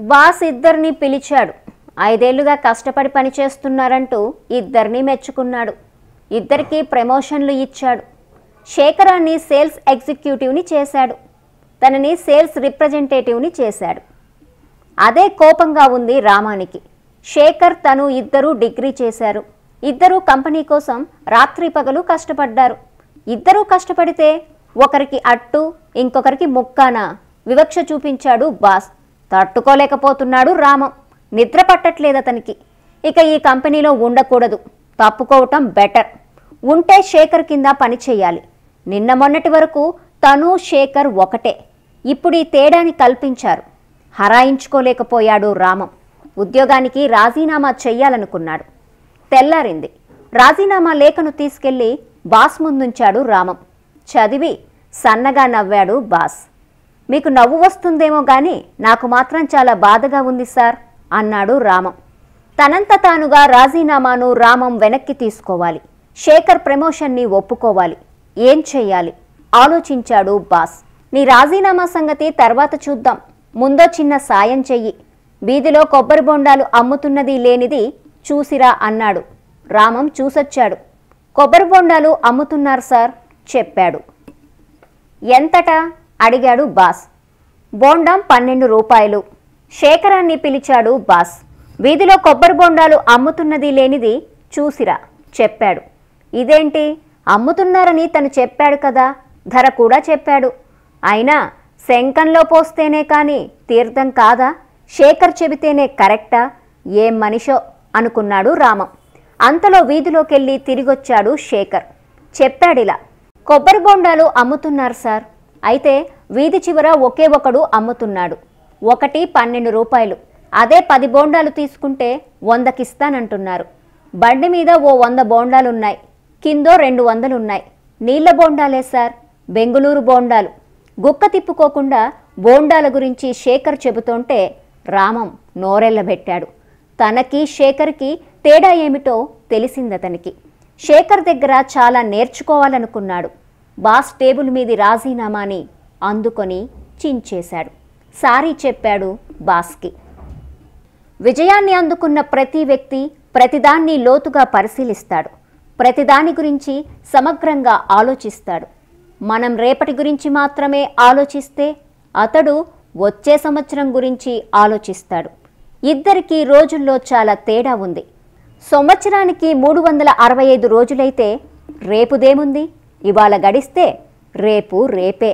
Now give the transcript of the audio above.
Boss ఇద్దరిని పిలిచాడు. ఐదేళ్ళుగా కష్టపడి పనిచేస్తున్నారంటూ ఇద్దరిని మెచ్చుకున్నాడు. ఇద్దరికి ప్రమోషన్లు ఇచ్చాడు. శేఖరాన్ని సేల్స్ ఎగ్జిక్యూటివ్ని చేశాడు. తనని సేల్స్ రిప్రజెంటేటివ్ని చేశాడు. అదే కోపంగా ఉంది రామానికి. శేఖర్ తను ఇద్దరూ డిగ్రీ చేశారు. ఇద్దరూ కంపెనీ కోసం రాత్రి పగలు కష్టపడ్డారు. ఇద్దరూ కష్టపడితే ఒకరికి అట్టు ఇంకొకరికి ముక్కాన వివక్ష చూపించాడు బాస్. తట్టుకోలేకపోతున్నాడు రామం. నిద్ర పట్టట్లేదు అతనికి. ఇక ఈ కంపెనీలో ఉండకూడదు. తప్పుకోవటం బెటర్. ఉంటే శేఖర్ కింద పని చేయాలి. నిన్న మొన్నటి వరకు తను శేఖర్ ఒకటే. ఇప్పుడు ఈ తేడాని కల్పించారు. హరాయించుకోలేకపోయాడు రామం. ఉద్యోగానికి రాజీనామా చెయ్యాలనుకున్నాడు. తెల్లారింది. రాజీనామా లేఖను తీసుకెళ్ళి బాస్ ముందుంచాడు రామం. చదివి సన్నగా నవ్వాడు బాస్. మీకు నవ్వు వస్తుందేమో గాని నాకు మాత్రం చాలా బాధగా ఉంది సార్ అన్నాడు రామం. తనంత తానుగా రాజీనామాను రామం వెనక్కి తీసుకోవాలి. శేఖర్ ప్రమోషన్ని ఒప్పుకోవాలి. ఏం చెయ్యాలి ఆలోచించాడు బాస్. నీ రాజీనామా సంగతి తర్వాత చూద్దాం. ముందో చిన్న సాయం చెయ్యి. వీధిలో కొబ్బరి బొండాలు అమ్ముతున్నది లేనిది చూసిరా అన్నాడు. రామం చూసొచ్చాడు. కొబ్బరి బొండాలు అమ్ముతున్నారు సార్ చెప్పాడు. ఎంతటా? అడిగాడు బాస్. బోండం పన్నెండు రూపాయలు. శేఖరాన్ని పిలిచాడు బాస్. వీధిలో కొబ్బరి బొండాలు అమ్ముతున్నది లేనిది చూసిరా చెప్పాడు. ఇదేంటి? అమ్ముతున్నారని తను చెప్పాడు కదా? ధర కూడా చెప్పాడు. అయినా శంఖంలో పోస్తేనే కాని తీర్థం కాదా? శేఖర్ చెబితేనే కరెక్టా? ఏం మనిషో? అనుకున్నాడు రామం. అంతలో వీధిలోకెళ్ళి తిరిగొచ్చాడు శేఖర్. చెప్పాడిలా కొబ్బరి బొండాలు అమ్ముతున్నారు సార్. అయితే వీధి చివర ఒకే ఒకడు అమ్ముతున్నాడు. ఒకటి పన్నెండు రూపాయలు. అదే పది బోండాలు తీసుకుంటే వందకిస్తానంటున్నారు. బండి మీద ఓ వంద బోండాలున్నాయి. కిందో రెండు వందలున్నాయి. నీళ్ళ బోండాలే సార్? బెంగుళూరు బోండాలు. గుక్క తిప్పుకోకుండా బోండాల గురించి శేఖర్ చెబుతుంటే రామం నోరెళ్ళబెట్టాడు తనకి శేఖర్కి తేడా ఏమిటో తెలిసిందతనికి. శేఖర్ దగ్గర చాలా నేర్చుకోవాలనుకున్నాడు. బాస్ టేబుల్ మీది రాజీనామాని అందుకొని చించేశాడు. సారీ చెప్పాడు బాస్కి. విజయాన్ని అందుకున్న ప్రతి వ్యక్తి ప్రతిదాన్ని లోతుగా పరిశీలిస్తాడు. ప్రతిదాని గురించి సమగ్రంగా ఆలోచిస్తాడు. మనం రేపటి గురించి మాత్రమే ఆలోచిస్తే అతడు వచ్చే సంవత్సరం గురించి ఆలోచిస్తాడు. ఇద్దరికీ రోజుల్లో చాలా తేడా ఉంది. సంవత్సరానికి మూడు వందల అరవై ఐదు రోజులైతే రేపుదేముంది? ఇవాళ గడిస్తే రేపు రేపే.